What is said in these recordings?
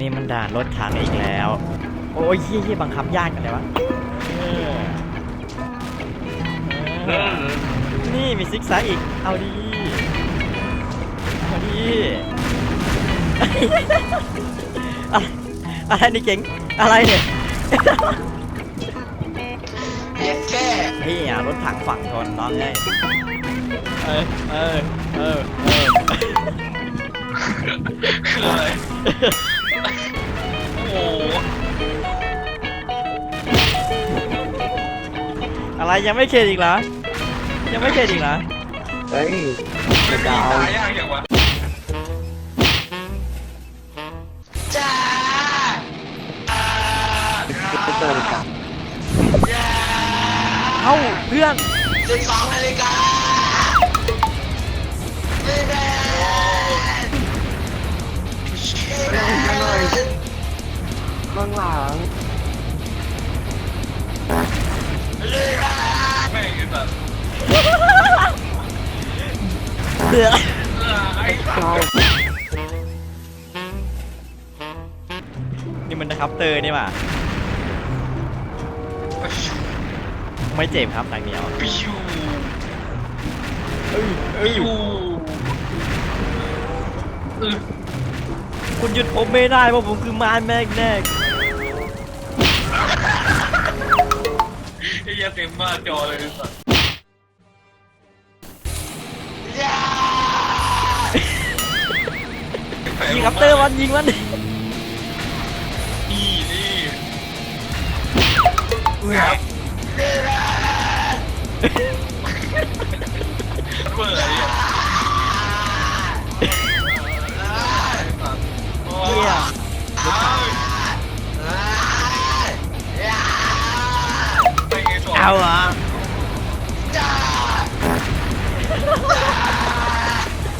นี่มันด่านรถถังอีกแล้ว โอ้ยเฮี้ยๆบังคับยากกันเลยวะเออเออนี่มีซิกแซกอีก เอาดีเอาดีอะไรอะไรนี่เก่งอะไรเนี่ยเย็ดแค่พี่อะรถถังฝั่งทนน้องไงเออเออเออเออคืออะไร โอ้โห อะไรยังไม่เข็ดอีกเหรอ ยังไม่เข็ดอีกเหรอ เฮ้ยไม่มีตายยากอย่างวะจ้าอ่าไม่เจอเลยครับเอ้าเพื่อน สิบสองนาฬิกา เบื้องหลังแม่งไอ้สัสเดือดไอ้สัเราสนี่มันนะครับเตอร์นี่มาไม่เจ็บครับทางเดียวปิวเอ้ยเอ้ปิยวเออคุณหยุดผมไม่ได้เพราะผมคือมารแมกแน อ้เหี้ยเต็มหน้าจอเลยไอ้สัสยิงครับเตอร์มันยิงมันนี่นี่ครับเบื่อ ไปไงต่อเหรอ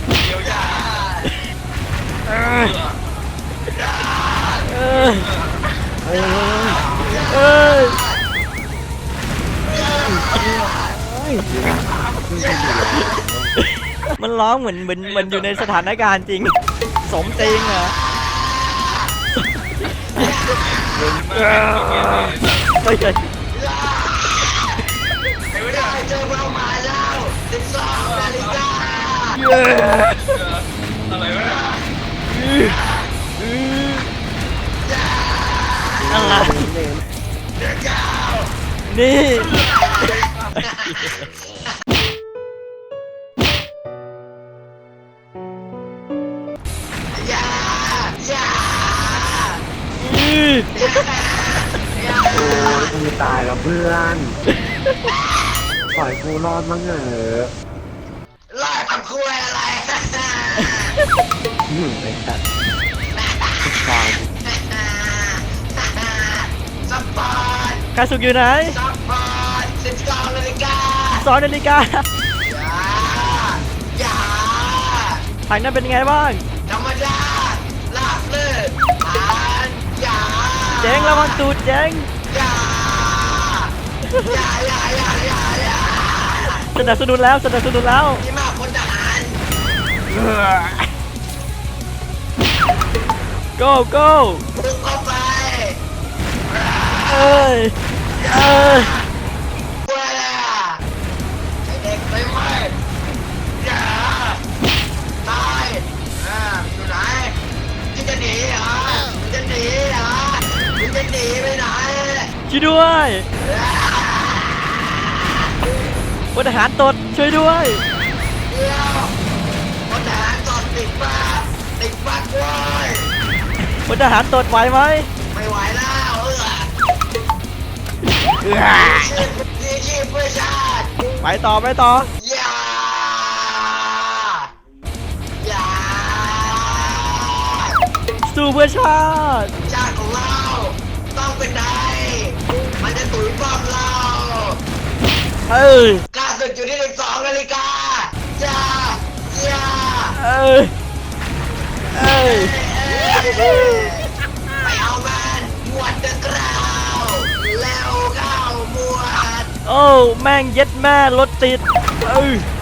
เดี๋ยวยาเออเออเฮ้ยเออมันร้องเหมือนเหมือนเหมือนอยู่ในสถานการณ์จริง สมจริงเหรอเฮ้ยเอะไรวะเนี่ยอะไรเน้นนี่อย่ายาโอ้ยกูตายแล้วเพื่อน ปล่อยกูรอดมั้งเหรอไล่ทำ คุยอะไรหนึ่งเลยสัตว์ฟางสปอร์ตกาสุกอยู่ไหนสปอร์ตสิบสองนาฬิกาสอนนาฬิกาอย่าอย่าทางนั้นเป็นยังไงบ้างธรรมดาลาบเลื่นานอย่าเจ๊งระวังตูดเจ๊งอย่าอย่าอย่าอย่าอย่าอย่าสนับสนุนแล้วสนับสนุนแล้ว ที่มาพลทหาร go go บุกเข้าไปเอ้ยเอ้ยเวลาไอเด็กไปไหมอย่าตายอ่าอยู่ไหนที่จะหนีเหรอจะหนีเหรอคุณจะหนีไปไหนช่วยด้วยพลทหารตดช่วยด้วย เดี๋ยว ติดปากติดปากเว้ยพลทหารตดไหวไหมไม่ไหวแล้วเออเอื้อชีพมีชีพเพื่อชาติไปต่อไปต่อ อย่าอย่าสู้เพื่อชาติชาติของเราต้องเป็นไทยมันจะตุ๋ยป้อมเรา เออกล้าศึกอยู่ที่สิบสองนาฬิกาอย่าอย่า เออเอ้ยไปเอามันหมวดเดอะกราวแล้วเข้าหมวด โอ้แม่งเย็ดแม่รถติดเออเก้าเก้าเลย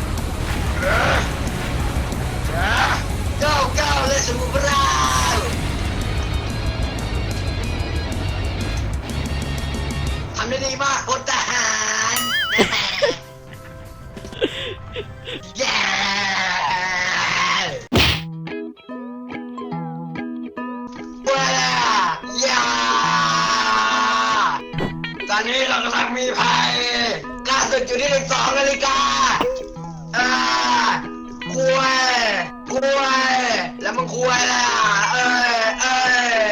อนนี้เรากำลังมีภัยล่าสุดอยู่ที่หนึ่สองนาฬิกาอ่ากล้วยกล้วแล้วมันกล้วยแล้วเอ้ยเอ้ย